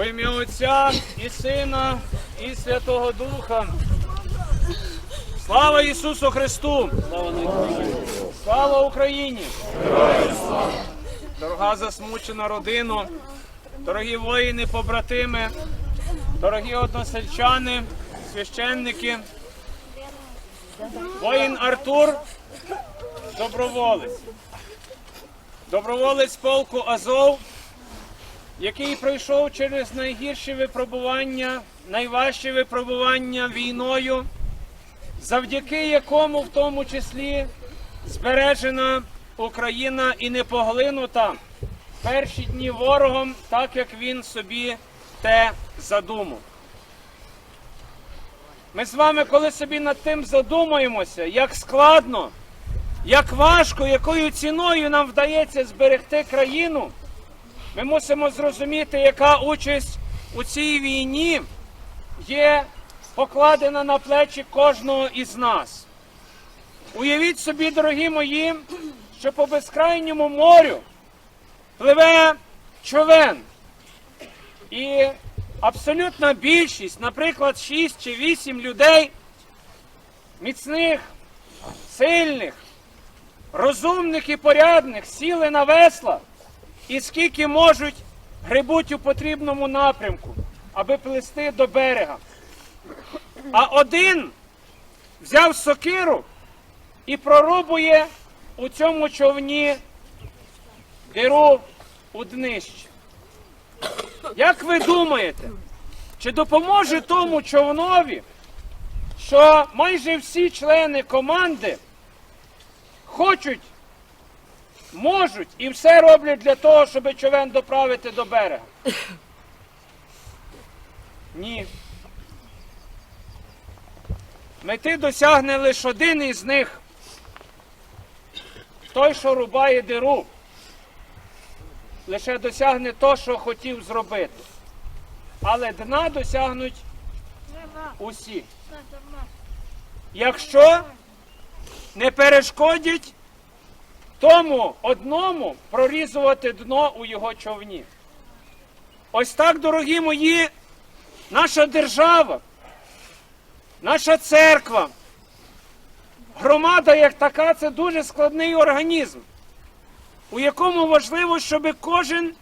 Во ім'я Отця і Сина, і Святого Духа. Слава Ісусу Христу! Слава Україні! Дорога засмучена родина, дорогі воїни, побратими, дорогі односельчани, священники, воїн Артур, доброволець. Доброволець полку Азов, який пройшов через найгірші випробування, найважчі випробування війною, завдяки якому в тому числі збережена Україна і не поглинута перші дні ворогом, так як він собі те задумав. Ми з вами, коли собі над тим задумаємося, як складно, як важко, якою ціною нам вдається зберегти країну, ми мусимо зрозуміти, яка участь у цій війні є покладена на плечі кожного із нас. Уявіть собі, дорогі мої, що по безкрайньому морю пливе човен. І абсолютна більшість, наприклад, 6 чи 8 людей, міцних, сильних, розумних і порядних, сіли на весла і скільки можуть грибуть у потрібному напрямку, аби плисти до берега. А один взяв сокиру і прорубує у цьому човні диру у днище. Як ви думаєте, чи допоможе тому човнові, що майже всі члени команди хочуть, можуть і все роблять для того, щоб човен доправити до берега? Ні. Мети досягне лише один із них. Той, що рубає диру, лише досягне то, що хотів зробити. Але дна досягнуть усі. Якщо не перешкодять тому одному прорізувати дно у його човні. Ось так, дорогі мої, наша держава, наша церква, громада як така це дуже складний організм, у якому важливо, щоб кожен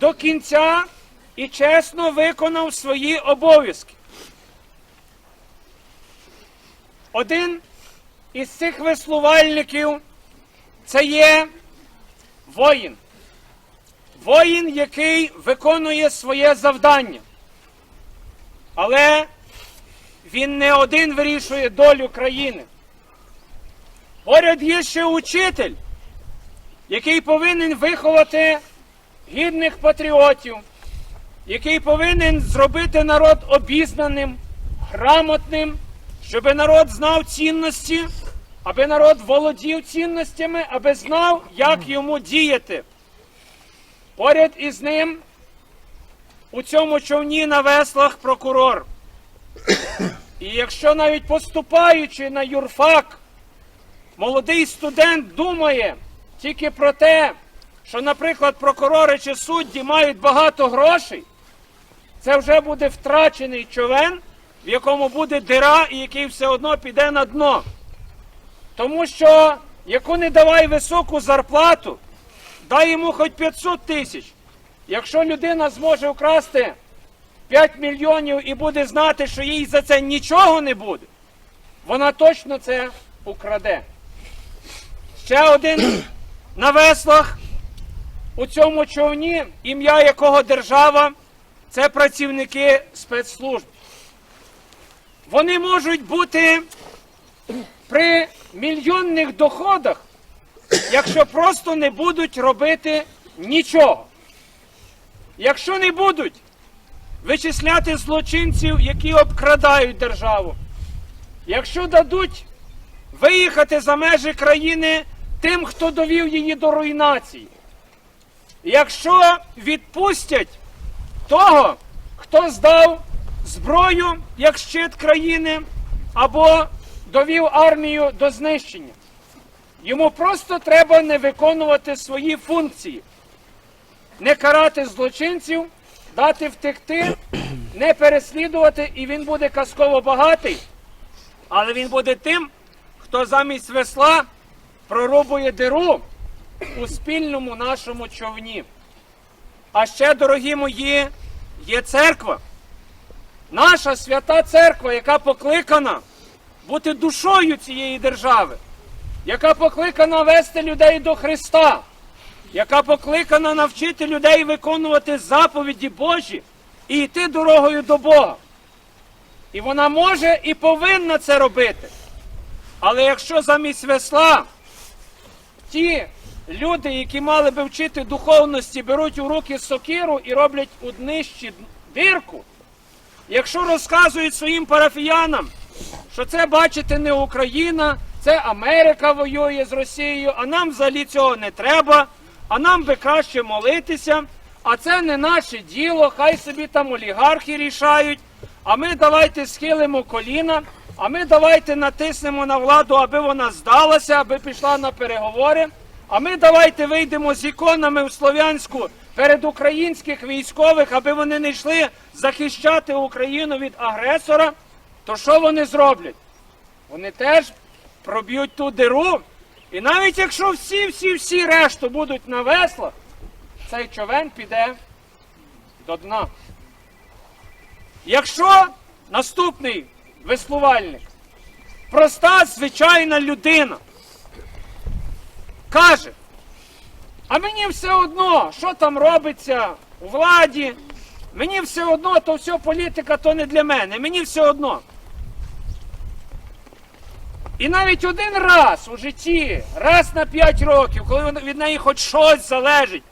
до кінця і чесно виконав свої обов'язки. Один із цих веслувальників це є воїн. Воїн, який виконує своє завдання. Але він не один вирішує долю країни. Поряд є ще учитель, який повинен виховати гідних патріотів, який повинен зробити народ обізнаним, грамотним, щоб народ знав цінності, аби народ володів цінностями, аби знав, як йому діяти. Поряд із ним у цьому човні на веслах прокурор. І якщо навіть поступаючи на юрфак, молодий студент думає тільки про те, що, наприклад, прокурори чи судді мають багато грошей, це вже буде втрачений човен, в якому буде дира і який все одно піде на дно. Тому що яку не давай високу зарплату, дай йому хоч 500 тисяч. Якщо людина зможе вкрасти 5 мільйонів і буде знати, що їй за це нічого не буде, вона точно це украде. Ще один на веслах у цьому човні, ім'я якого держава, це працівники спецслужб. Вони можуть бути при мільйонних доходах, якщо просто не будуть робити нічого. Якщо не будуть вичисляти злочинців, які обкрадають державу, якщо дадуть виїхати за межі країни тим, хто довів її до руйнації, якщо відпустять того, хто здав зброю як щит країни, або довів армію до знищення. Йому просто треба не виконувати свої функції, не карати злочинців, дати втекти, не переслідувати, і він буде казково багатий, але він буде тим, хто замість весла прорубує диру у спільному нашому човні. А ще, дорогі мої, є церква. Наша свята церква, яка покликана бути душою цієї держави, яка покликана вести людей до Христа, яка покликана навчити людей виконувати заповіді Божі і йти дорогою до Бога. І вона може і повинна це робити. Але якщо замість весла ті люди, які мали би вчити духовності, беруть у руки сокиру і роблять у днищі дирку, якщо розказують своїм парафіянам, що це, бачите, не Україна, це Америка воює з Росією, а нам взагалі цього не треба, а нам би краще молитися, а це не наше діло, хай собі там олігархи рішають, а ми давайте схилимо коліна, а ми давайте натиснемо на владу, аби вона здалася, аби пішла на переговори. А ми давайте вийдемо з іконами в Слов'янську перед українських військових, аби вони не йшли захищати Україну від агресора. То що вони зроблять? Вони теж проб'ють ту диру. І навіть якщо всі, всі, всі решту будуть на веслах, цей човен піде до дна. Якщо наступний веслувальник, проста звичайна людина, каже, а мені все одно, що там робиться у владі, мені все одно, то все політика, то не для мене, мені все одно. І навіть один раз у житті, раз на 5 років, коли від неї хоч щось залежить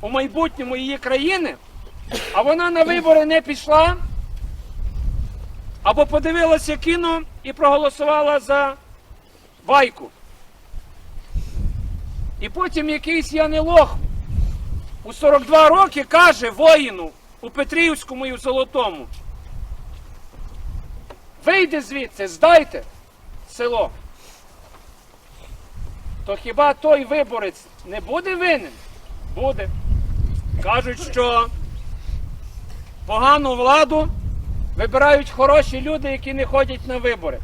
у майбутньому її країни, а вона на вибори не пішла, або подивилася кіно і проголосувала за байку. І потім якийсь Янилох у 42 роки каже воїну у Петрівському і у Золотому. Вийди звідси, здайте село. То хіба той виборець не буде винен? Буде. Кажуть, що погану владу вибирають хороші люди, які не ходять на вибори.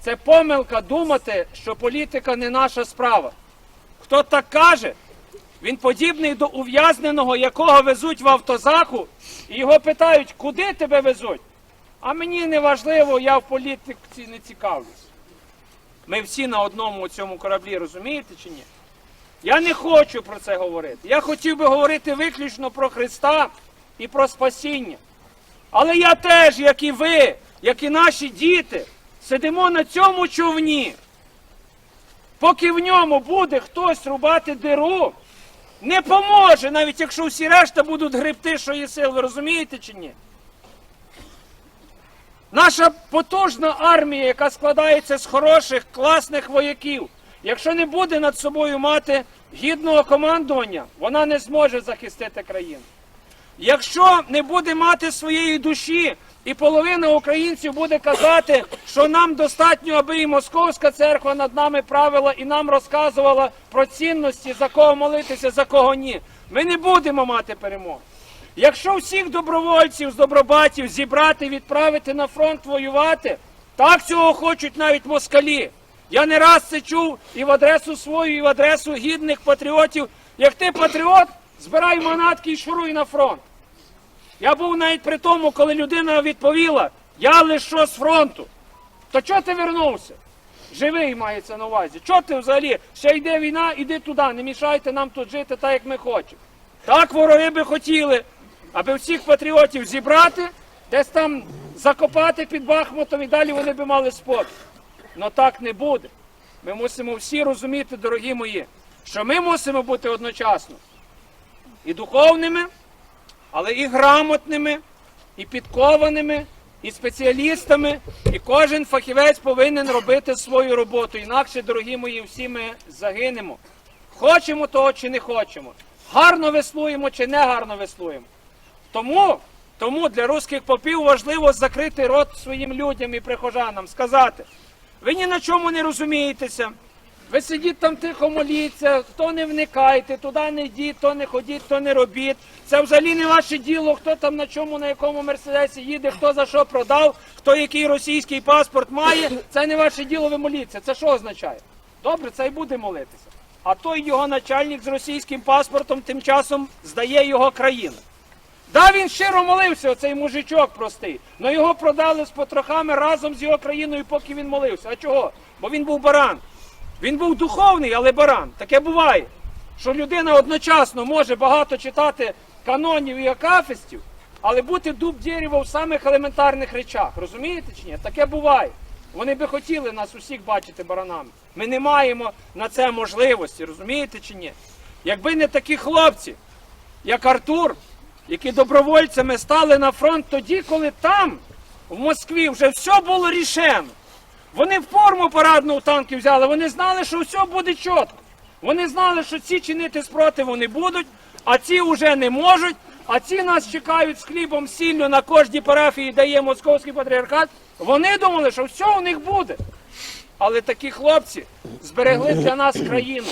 Це помилка думати, що політика не наша справа. Хто так каже, він подібний до ув'язненого, якого везуть в автозаку, і його питають, куди тебе везуть? А мені не важливо, я в політиці не цікавлюсь. Ми всі на одному цьому кораблі, розумієте чи ні? Я не хочу про це говорити. Я хотів би говорити виключно про Христа і про спасіння. Але я теж, як і ви, як і наші діти, сидимо на цьому човні. Поки в ньому буде хтось рубати диру, не поможе, навіть якщо всі решта будуть гребти, що є сил, ви розумієте чи ні? Наша потужна армія, яка складається з хороших, класних вояків, якщо не буде над собою мати гідного командування, вона не зможе захистити країну. Якщо не буде мати своєї душі, і половина українців буде казати, що нам достатньо, аби і московська церква над нами правила і нам розказувала про цінності, за кого молитися, за кого ні, ми не будемо мати перемоги. Якщо всіх добровольців з добробатів зібрати відправити на фронт воювати, так цього хочуть навіть москалі. Я не раз це чув і в адресу свою, і в адресу гідних патріотів. Як ти патріот, збирай манатки і шуруй на фронт. Я був навіть при тому, коли людина відповіла, я лише з фронту. То чого ти вернувся? Живий мається на увазі. Чого ти взагалі? Ще йде війна, іди туди, не мішайте нам тут жити так, як ми хочемо. Так вороги би хотіли, аби всіх патріотів зібрати, десь там закопати під Бахмутом і далі вони би мали спокій. Но так не буде. Ми мусимо всі розуміти, дорогі мої, що ми мусимо бути одночасно і духовними, але і грамотними, і підкованими, і спеціалістами. І кожен фахівець повинен робити свою роботу. Інакше, дорогі мої, всі ми загинемо. Хочемо того чи не хочемо. Гарно веслуємо чи не гарно веслуємо. Тому, тому для русських попів важливо закрити рот своїм людям і прихожанам, сказати, ви ні на чому не розумієтеся, Ви сидіть там тихо моліться, то не вникайте, туди не йдіть, то не ходіть, то не робіть. Це взагалі не ваше діло, хто там на чому, на якому мерседесі їде, хто за що продав, хто який російський паспорт має. Це не ваше діло, ви моліться. Це що означає? Добре, це й буде молитися. А той його начальник з російським паспортом тим часом здає його країну. Да, він щиро молився, оцей мужичок простий. але його продали з потрохами разом з його країною, поки він молився. А чого? Бо він був баран. Він був духовний, але баран. Таке буває. Що людина одночасно може багато читати канонів і акафистів, але бути дуб дерева в самих елементарних речах. Розумієте чи ні? Таке буває. Вони би хотіли нас усіх бачити баранами. Ми не маємо на це можливості, розумієте чи ні? Якби не такі хлопці, як Артур, які добровольцями стали на фронт тоді, коли там, в Москві, вже все було рішено. Вони форму парадну у танки взяли, вони знали, що все буде чітко. Вони знали, що ці чинити спротиву не будуть, а ці вже не можуть, а ці нас чекають з хлібом, сіллю на кожній парафії дає московський патріархат. Вони думали, що все у них буде. Але такі хлопці зберегли для нас країну.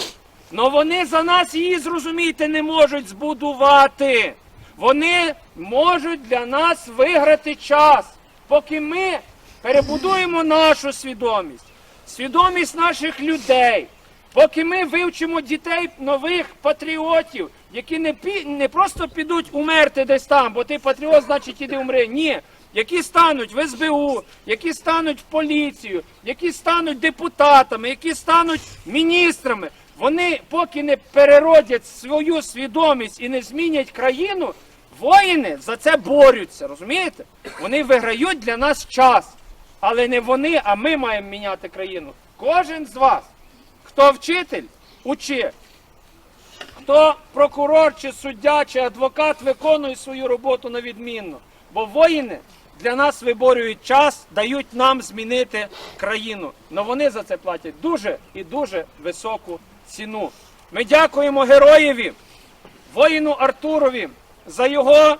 Но вони за нас її, зрозумійте, не можуть збудувати. Вони можуть для нас виграти час, поки ми перебудуємо нашу свідомість, свідомість наших людей, поки ми вивчимо дітей нових патріотів, які не, пі, не просто підуть умерти десь там, бо ти патріот, значить іди умри. Ні. Які стануть в СБУ, які стануть в поліцію, які стануть депутатами, які стануть міністрами. Вони поки не переродять свою свідомість і не змінять країну, воїни за це борються. Розумієте? Вони виграють для нас час. Але не вони, а ми маємо міняти країну. Кожен з вас, хто вчитель, учи. Хто прокурор, чи суддя, чи адвокат виконує свою роботу на відмінно. Бо воїни для нас виборюють час, дають нам змінити країну. Но вони за це платять дуже і дуже високу ціну. Ми дякуємо героєві, воїну Артурові, за його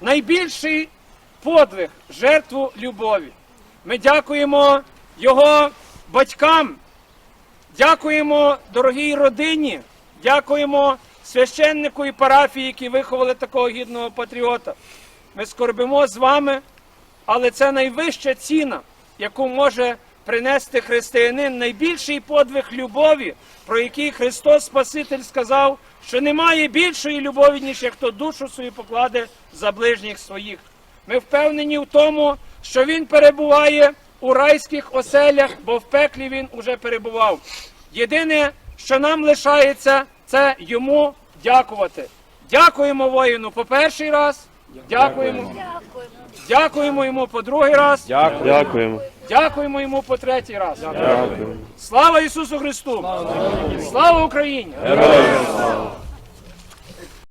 найбільший подвиг, жертву любові. Ми дякуємо його батькам, дякуємо дорогій родині, дякуємо священнику і парафії, які виховали такого гідного патріота. Ми скорбимо з вами, але це найвища ціна, яку може принести християнин, найбільший подвиг любові, про який Христос Спаситель сказав, що немає більшої любові, ніж як хто душу свою покладе за ближніх своїх. Ми впевнені в тому, що Він перебуває у райських оселях, бо в пеклі він уже перебував. Єдине, що нам лишається, це йому дякувати. Дякуємо воїну по перший раз. Дякуємо. Дякуємо йому по другий раз. Дякуємо. Дякуємо йому по третій раз. Дякую. Слава Ісусу Христу! Слава Україні! Героям слава!